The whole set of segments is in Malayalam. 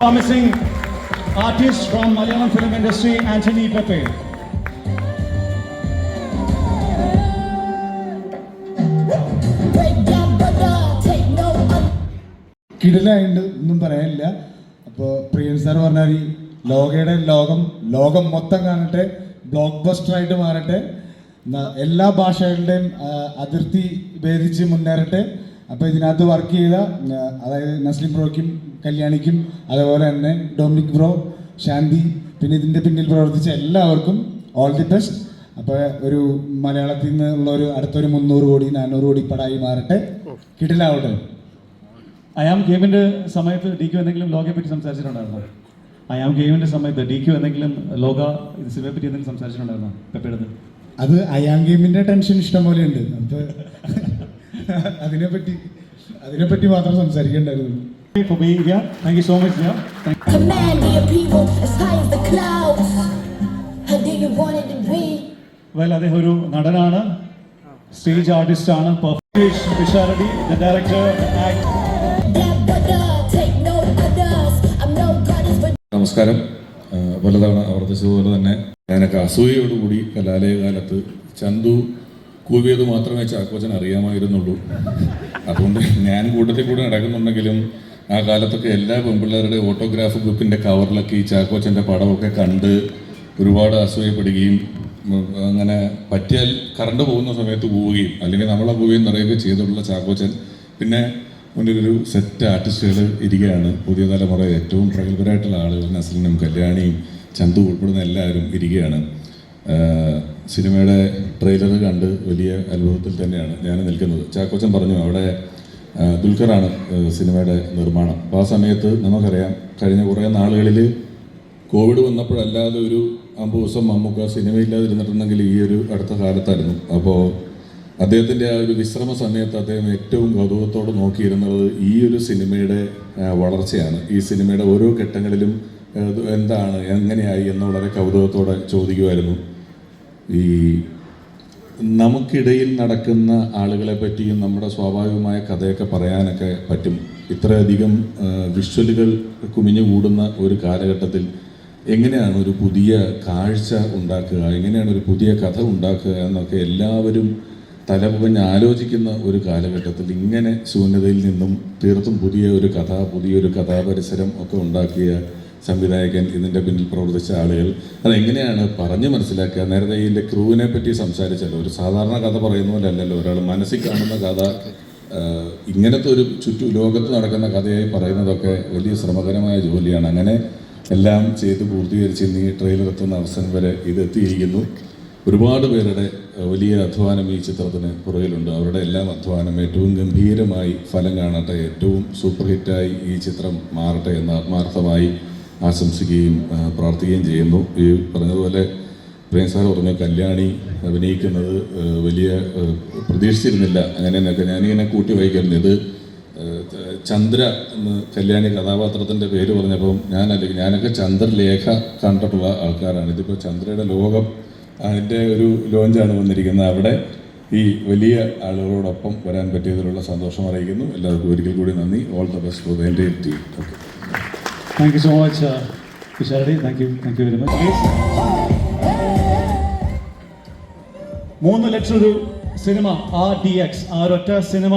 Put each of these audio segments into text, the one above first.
Promising artist from Malayalam film industry, Anthony Pepe. കിടിലായിട്ട് ഒന്നും പറയാനില്ല. അപ്പോൾ പ്രിയൻ സാർ പറഞ്ഞാൽ ഈ ലോകയുടെ ലോകം ലോകം മൊത്തം കാണട്ടെ ബ്ലോക്ക് ബസ്റ്റർ ആയിട്ട് മാറട്ടെ എല്ലാ ഭാഷകളുടെയും അതിർത്തി ഭേദിച്ച് മുന്നേറട്ടെ. അപ്പോൾ ഇതിനകത്ത് വർക്ക് ചെയ്ത അതായത് നസ്ലിം ബ്രോയ്ക്കും കല്യാണിക്കും അതുപോലെ തന്നെ ഡൊമിനിക് ബ്രോ ശാന്തി പിന്നെ ഇതിന്റെ പിന്നിൽ പ്രവർത്തിച്ച എല്ലാവർക്കും ഓൾ ദി ബെസ്റ്റ് അപ്പോൾ ഒരു മലയാളത്തിൽ നിന്നുള്ള ഒരു അടുത്തൊരു മുന്നൂറ് കോടി നാനൂറ് കോടി പടായി മാറട്ടെ. കിടിലാവട്ടെ അയാം ഗെയിമിന്റെ സമയത്ത് ഡി ക്യു എന്തെങ്കിലും ലോകയെ പറ്റി സംസാരിച്ചിട്ടുണ്ടായിരുന്നോ? അയാം ഗെയിമിന്റെ സമയത്ത് ഡി ക്യു എന്തെങ്കിലും ലോക ഇത് സിനിമയെ പറ്റി എന്തെങ്കിലും സംസാരിച്ചിട്ടുണ്ടായിരുന്നോ? പെപ്പയുടെ അത് അയാം ഗെയിമിന്റെ ടെൻഷൻ ഇഷ്ടം പോലെ ഉണ്ട്. അപ്പൊ അതിനെപ്പറ്റി അതിനെപ്പറ്റി മാത്രം സംസാരിക്കണ്ടായിരുന്നു. അദ്ദേഹം ഒരു നടനാണ്. സ്റ്റേജ് ആർട്ടിസ്റ്റ് ആണ്. സ്പെഷ്യാലിറ്റി ഡയറക്ടർ നമസ്കാരം. പലതവണ ആവർത്തിച്ചതുപോലെ തന്നെ ഞാനൊക്കെ അസൂയയോടുകൂടി കലാലയകാലത്ത് ചന്തു കൂവിയത് മാത്രമേ ചാക്കോച്ചൻ അറിയാമായിരുന്നുള്ളൂ. അതുകൊണ്ട് ഞാൻ കൂട്ടത്തിൽ കൂടെ നടക്കുന്നുണ്ടെങ്കിലും ആ കാലത്തൊക്കെ എല്ലാ പെൺപിള്ളേരുടെ ഓട്ടോഗ്രാഫ് ബുക്കിന്റെ കവറിലൊക്കെ ഈ ചാക്കോച്ചന്റെ പടമൊക്കെ കണ്ട് ഒരുപാട് അസൂയപ്പെടുകയും അങ്ങനെ പറ്റിയാൽ കറണ്ട് പോകുന്ന സമയത്ത് പോവുകയും അല്ലെങ്കിൽ നമ്മളെ പോവുകയും നിറയുകയും ചെയ്തിട്ടുള്ള ചാക്കോച്ചൻ പിന്നെ മുന്നിലൊരു സെറ്റ് ആർട്ടിസ്റ്റുകൾ ഇരിക്കുകയാണ്. പുതിയ തലമുറ ഏറ്റവും പ്രഗത്ഭരായിട്ടുള്ള ആളുകൾ നസലിനും കല്യാണിയും ചന്തു ഉൾപ്പെടുന്ന എല്ലാവരും ഇരിക്കുകയാണ്. സിനിമയുടെ ട്രെയിലർ കണ്ട് വലിയ അനുഭവത്തിൽ തന്നെയാണ് ഞാൻ നിൽക്കുന്നത്. ചാക്കോച്ചൻ പറഞ്ഞു അവിടെ ദുൽഖറാണ് സിനിമയുടെ നിർമ്മാണം. അപ്പോൾ ആ സമയത്ത് നമുക്കറിയാം കഴിഞ്ഞ കുറേ നാളുകളിൽ കോവിഡ് വന്നപ്പോഴല്ലാതെ ഒരു അമ്പത് ദിവസം മമ്മൂക്ക സിനിമയില്ലാതിരുന്നിട്ടുണ്ടെങ്കിൽ ഈ ഒരു അടുത്ത കാലത്തായിരുന്നു. അപ്പോൾ അദ്ദേഹത്തിന്റെ ആ ഒരു വിശ്രമ സമയത്ത് അദ്ദേഹം ഏറ്റവും കൗതുകത്തോടെ നോക്കിയിരുന്നത് ഈ ഒരു സിനിമയുടെ വളർച്ചയാണ്. ഈ സിനിമയുടെ ഓരോ ഘട്ടങ്ങളിലും എന്താണ് എങ്ങനെയായി എന്ന് വളരെ കൗതുകത്തോടെ ചോദിക്കുമായിരുന്നു. ഈ നമുക്കിടയിൽ നടക്കുന്ന ആളുകളെ പറ്റിയും നമ്മുടെ സ്വാഭാവികമായ കഥയൊക്കെ പറയാനൊക്കെ പറ്റും. ഇത്രയധികം വിഷ്വലുകൾ കുമിഞ്ഞു കൂടുന്ന ഒരു കാലഘട്ടത്തിൽ എങ്ങനെയാണ് ഒരു പുതിയ കാഴ്ച ഉണ്ടാക്കുക എങ്ങനെയാണ് ഒരു പുതിയ കഥ ഉണ്ടാക്കുക എന്നൊക്കെ എല്ലാവരും തലപുകഞ്ഞ് ആലോചിക്കുന്ന ഒരു കാലഘട്ടത്തിൽ ഇങ്ങനെ ശൂന്യതയിൽ നിന്നും തീർത്തും പുതിയ ഒരു കഥ പുതിയൊരു കഥാപരിസരം ഒക്കെ ഉണ്ടാക്കിയ സംവിധായകൻ ഇതിന്റെ പിന്നിൽ പ്രവർത്തിച്ച ആളുകൾ. അതെങ്ങനെയാണ് പറഞ്ഞ് മനസ്സിലാക്കുക? നേരത്തെ ഇതിന്റെ ക്രൂവിനെ പറ്റി സംസാരിച്ചല്ലോ. ഒരു സാധാരണ കഥ പറയുന്ന പോലെ അല്ലല്ലോ. ഒരാൾ മനസ്സിൽ കാണുന്ന കഥ ഇങ്ങനത്തെ ഒരു ചുറ്റു ലോകത്ത് നടക്കുന്ന കഥയായി പറയുന്നതൊക്കെ വലിയ ശ്രമകരമായ ജോലിയാണ്. അങ്ങനെ എല്ലാം ചെയ്ത് പൂർത്തീകരിച്ച് ഇന്ന് ഈ ട്രെയിലർ എത്തുന്ന അവസരം വരെ ഇത് എത്തിയിരിക്കുന്നു. ഒരുപാട് പേരുടെ വലിയ അധ്വാനം ഈ ചിത്രത്തിന് പുറകിലുണ്ട്. അവരുടെ എല്ലാം അധ്വാനം ഏറ്റവും ഗംഭീരമായി ഫലം കാണട്ടെ. ഏറ്റവും സൂപ്പർ ഹിറ്റായി ഈ ചിത്രം മാറട്ടെ എന്ന് ആത്മാർത്ഥമായി ആശംസിക്കുകയും പ്രാർത്ഥിക്കുകയും ചെയ്യുന്നു. ഈ പറഞ്ഞതുപോലെ പ്രേം സാർ പറഞ്ഞു കല്യാണി അഭിനയിക്കുന്നത് വലിയ പ്രതീക്ഷിച്ചിരുന്നില്ല. അങ്ങനെയൊക്കെ ഞാനിങ്ങനെ കൂട്ടി വഹിക്കായിരുന്നു ഇത് ചന്ദ്ര എന്ന് കല്യാണി കഥാപാത്രത്തിന്റെ പേര് പറഞ്ഞപ്പം ഞാനല്ലെങ്കിൽ ഞാനൊക്കെ ചന്ദ്രലേഖ കണ്ടിട്ടുള്ള ആൾക്കാരാണ്. ഇതിപ്പോൾ ചന്ദ്രയുടെ ലോകം അതിന്റെ ഒരു ലോഞ്ചാണ് വന്നിരിക്കുന്നത്. അവിടെ ഈ വലിയ ആളുകളോടൊപ്പം വരാൻ പറ്റിയതിലുള്ള സന്തോഷം അറിയിക്കുന്നു. എല്ലാവർക്കും ഒരിക്കൽ കൂടി നന്ദി. All the best for the എന്റെ team okay Thank you so much, uh, Visharadi. Thank you. Thank you very much. Please. മൂന്ന് ലക്ഷം ഒരു സിനിമ ആർ ഡി എക്സ് ആ ഒരൊറ്റ സിനിമ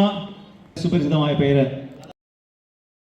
സുപരിചിതമായ പേര്